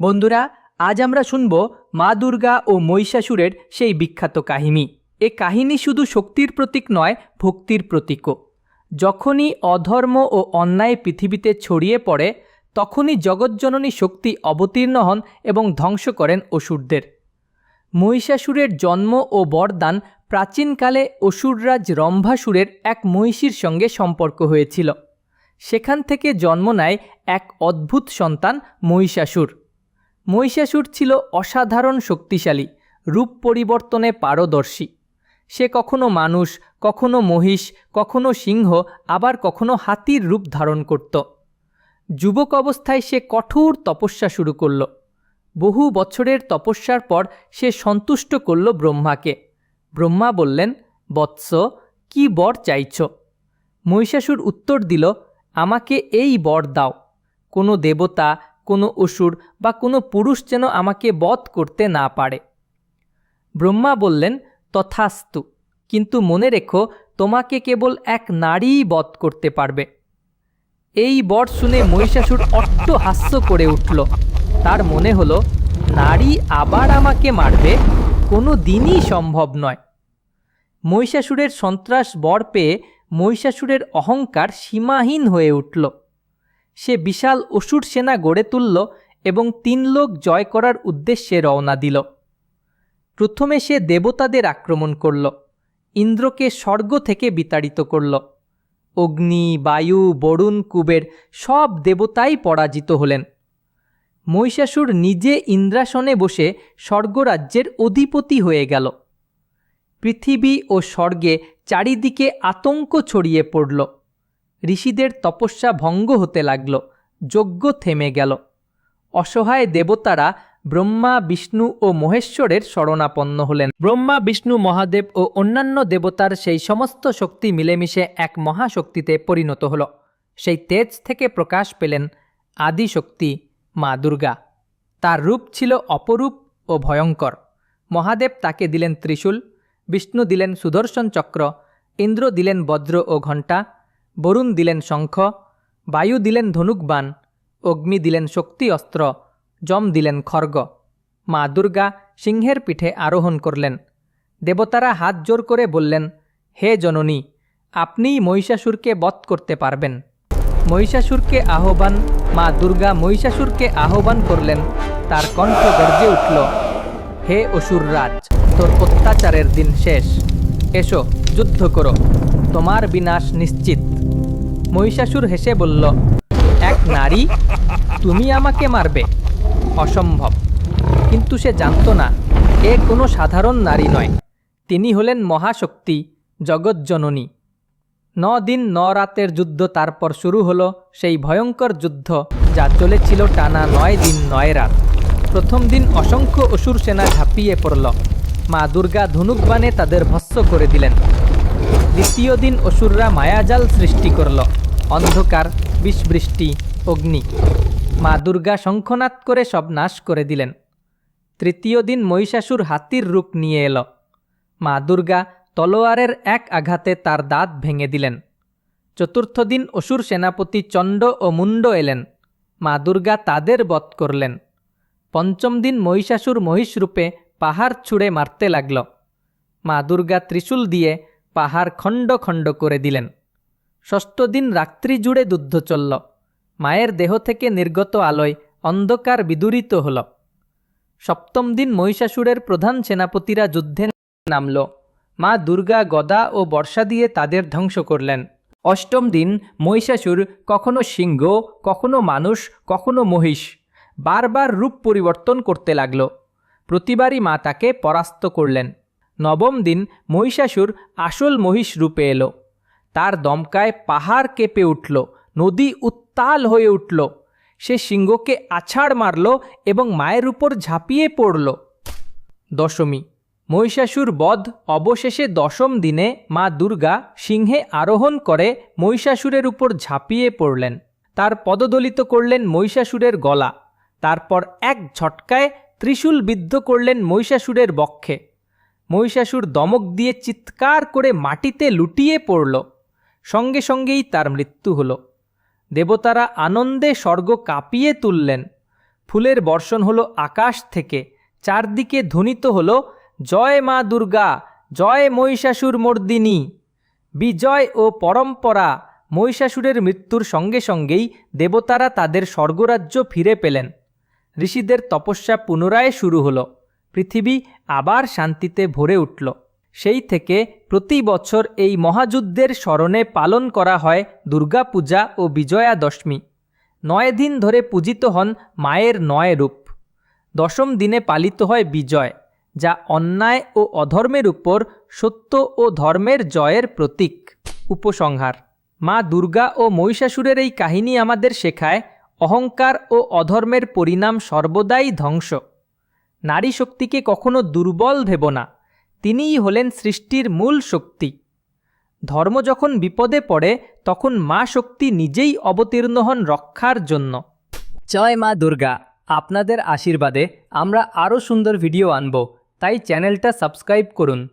বন্ধুরা, আজ আমরা শুনব মা দুর্গা ও মহিষাসুরের সেই বিখ্যাত কাহিনী। এ কাহিনী শুধু শক্তির প্রতীক নয়, ভক্তির প্রতীকও। যখনই অধর্ম ও অন্যায় পৃথিবীতে ছড়িয়ে পড়ে, তখনই জগজ্জননী শক্তি অবতীর্ণ হন এবং ধ্বংস করেন অসুরদের। মহিষাসুরের জন্ম ও বরদান প্রাচীনকালে অসুররাজ রম্ভাসুরের এক মহিষীর সঙ্গে সম্পর্ক হয়েছিল। সেখান থেকে জন্ম নেয় এক অদ্ভুত সন্তান মহিষাসুর। মহিষাসুর ছিল অসাধারণ শক্তিশালী, রূপ পরিবর্তনে পারদর্শী। সে কখনো মানুষ, কখনো মহিষ, কখনো সিংহ, আবার কখনো হাতির রূপ ধারণ করত। যুবক অবস্থায় সে কঠোর তপস্যা শুরু করল। বহু বছরের তপস্যার পর সে সন্তুষ্ট করল ব্রহ্মাকে। ব্রহ্মা বললেন, বৎস, কি বর চাইছ? মহিষাসুর উত্তর দিল, আমাকে এই বর দাও। কোনো দেবতা কোনো অসুর বা কোনো পুরুষ যেন আমাকে বধ করতে না পারে। ব্রহ্মা বললেন, তথাস্তু। কিন্তু মনে রেখো, তোমাকে কেবল এক নারীই বধ করতে পারবে এই বর শুনে মহিষাসুর অট্ট হাস্য করে উঠল। তার মনে হলো, নারী আবার আমাকে মারবে? কোনো দিনই সম্ভব নয় মহিষাসুরের সন্ত্রাস বর পেয়ে মহিষাসুরের অহংকার সীমাহীন হয়ে উঠল। সে বিশাল অসুর সেনা গড়ে তুলল এবং তিন লোক জয় করার উদ্দেশ্যে রওনা দিল। প্রথমে সে দেবতাদের আক্রমণ করল, ইন্দ্রকে স্বর্গ থেকে বিতাড়িত করল। অগ্নি, বায়ু, বরুণ, কুবের সব দেবতাই পরাজিত হলেন। মহিষাসুর নিজে ইন্দ্রাসনে বসে স্বর্গরাজ্যের অধিপতি হয়ে গেল। পৃথিবী ও স্বর্গে চারিদিকে আতঙ্ক ছড়িয়ে পড়ল। ঋষিদের তপস্যা ভঙ্গ হতে লাগল, যজ্ঞ থেমে গেল। অসহায় দেবতারা ব্রহ্মা, বিষ্ণু ও মহেশ্বরের শরণাপন্ন হলেন। ব্রহ্মা, বিষ্ণু, মহাদেব ও অন্যান্য দেবতার সেই সমস্ত শক্তি মিলেমিশে এক মহাশক্তিতে পরিণত হল। সেই তেজ থেকে প্রকাশ পেলেন আদিশক্তি, মা দুর্গা। তার রূপ ছিল অপরূপ ও ভয়ঙ্কর। মহাদেব তাকে দিলেন ত্রিশূল, বিষ্ণু দিলেন সুদর্শন চক্র, ইন্দ্র দিলেন বজ্র ও ঘণ্টা বরুণ দিলেন শঙ্খ, বায়ু দিলেন ধনুকবান অগ্নি দিলেন শক্তি অস্ত্র, যম দিলেন খর্গ। মা দুর্গা সিংহের পিঠে আরোহণ করলেন। দেবতারা হাত জোর করে বললেন, হে জননী, আপনিই মহিষাসুরকে বধ করতে পারবেন। মহিষাসুরকে আহ্বান, মা দুর্গা মহিষাসুরকে আহ্বান করলেন। তার কণ্ঠ গর্জে উঠল, হে অসুররাজ তোর অত্যাচারের দিন শেষ। এসো, যুদ্ধ করো। তোমার বিনাশ নিশ্চিত। মহিষাসুর হেসে বলল, এক নারী, তুমি আমাকে মারবে। অসম্ভব। কিন্তু সে জানত না, এ কোনো সাধারণ নারী নয়। তিনি হলেন মহাশক্তি, জগজ্জননী। ন দিন ন রাতের যুদ্ধ তারপর শুরু হলো, সেই ভয়ঙ্কর যুদ্ধ যা চলেছিল টানা নয় দিন নয় রাত। প্রথম দিন অসংখ্য অসুর সেনা ঝাঁপিয়ে পড়ল। মা দুর্গা ধনুকবানে তাদের ভস্য করে দিলেন। দ্বিতীয় দিন অসুররা মায়াজাল সৃষ্টি করল। অন্ধকার, বিষবৃষ্টি, অগ্নি। মা দুর্গা শঙ্খনাদ করে সব নাশ করে দিলেন। তৃতীয় দিন মহিষাসুর হাতির রূপ নিয়ে এলো। মা দুর্গা তলোয়ারের এক আঘাতে তার দাঁত ভেঙে দিলেন। চতুর্থ দিন অসুর সেনাপতি চণ্ড ও মুন্ড এলেন। মা দুর্গা তাদের বধ করলেন। পঞ্চম দিন মহিষাসুর মহিষ রূপে পাহাড় ছুঁড়ে মারতে লাগল। মা দুর্গা ত্রিশূল দিয়ে পাহাড় খণ্ড খণ্ড করে দিলেন। ষষ্ঠ দিন রাত্রি জুড়ে যুদ্ধ চলল। মায়ের দেহ থেকে নির্গত আলোয় অন্ধকার বিদূরিত হল। সপ্তম দিন মহিষাসুরের প্রধান সেনাপতিরা যুদ্ধে নামল। মা দুর্গা, গদা ও বর্ষা দিয়ে তাদের ধ্বংস করলেন। অষ্টম দিন মহিষাসুর কখনো সিংহ, কখনো মানুষ, কখনো মহিষ বারবার রূপ পরিবর্তন করতে লাগল। প্রতিবারই মা তাকে পরাস্ত করলেন। নবম দিন মহিষাসুর আসল মহিষ রূপে এলো। তার দমকায় পাহাড় কেঁপে উঠল, নদী উত্তাল হয়ে উঠল। সে সিংহকে আছাড় মারল এবং মায়ের উপর ঝাঁপিয়ে পড়ল। দশমী, মহিষাসুর বধ অবশেষে দশম দিনে মা দুর্গা সিংহে আরোহণ করে মহিষাসুরের উপর ঝাঁপিয়ে পড়লেন। তার পদদলিত করলেন মহিষাসুরের গলা। তারপর এক ঝটকায় ত্রিশূল বিদ্ধ করলেন মহিষাসুরের বক্ষে। মহিষাসুর দমক দিয়ে চিৎকার করে মাটিতে লুটিয়ে পড়ল। সঙ্গে সঙ্গেই তার মৃত্যু হল। দেবতারা আনন্দে স্বর্গ কাঁপিয়ে তুললেন। ফুলের বর্ষণ হলো আকাশ থেকে, চারদিকে ধ্বনিত হল, জয় মা দুর্গা, জয় মহিষাসুর মর্দিনী, বিজয় ও পরম্পরা। মহিষাসুরের মৃত্যুর সঙ্গে সঙ্গেই দেবতারা তাদের স্বর্গরাজ্য ফিরে পেলেন। ঋষিদের তপস্যা পুনরায় শুরু হলো। পৃথিবী আবার শান্তিতে ভরে উঠল। সেই থেকে প্রতি বছর এই মহাযুদ্ধের স্মরণে পালন করা হয় দুর্গাপূজা ও বিজয়া দশমী নয় দিন ধরে পূজিত হন মায়ের নয় রূপ। দশম দিনে পালিত হয় বিজয়, যা অন্যায় ও অধর্মের উপর সত্য ও ধর্মের জয়ের প্রতীক। উপসংহার, মা দুর্গা ও মহিষাসুরের এই কাহিনী আমাদের শেখায়, অহংকার ও অধর্মের পরিণাম সর্বদাই ধ্বংস। নারী শক্তিকে কখনো দুর্বল ভেব না। তিনিই হলেন সৃষ্টির মূল শক্তি। ধর্ম যখন বিপদে পড়ে, তখন মা শক্তি নিজেই অবতীর্ণ হন রক্ষার জন্য। জয় মা দুর্গা। আপনাদের আশীর্বাদে আমরা আরও সুন্দর ভিডিও আনব, তাই চ্যানেলটা সাবস্ক্রাইব করুন।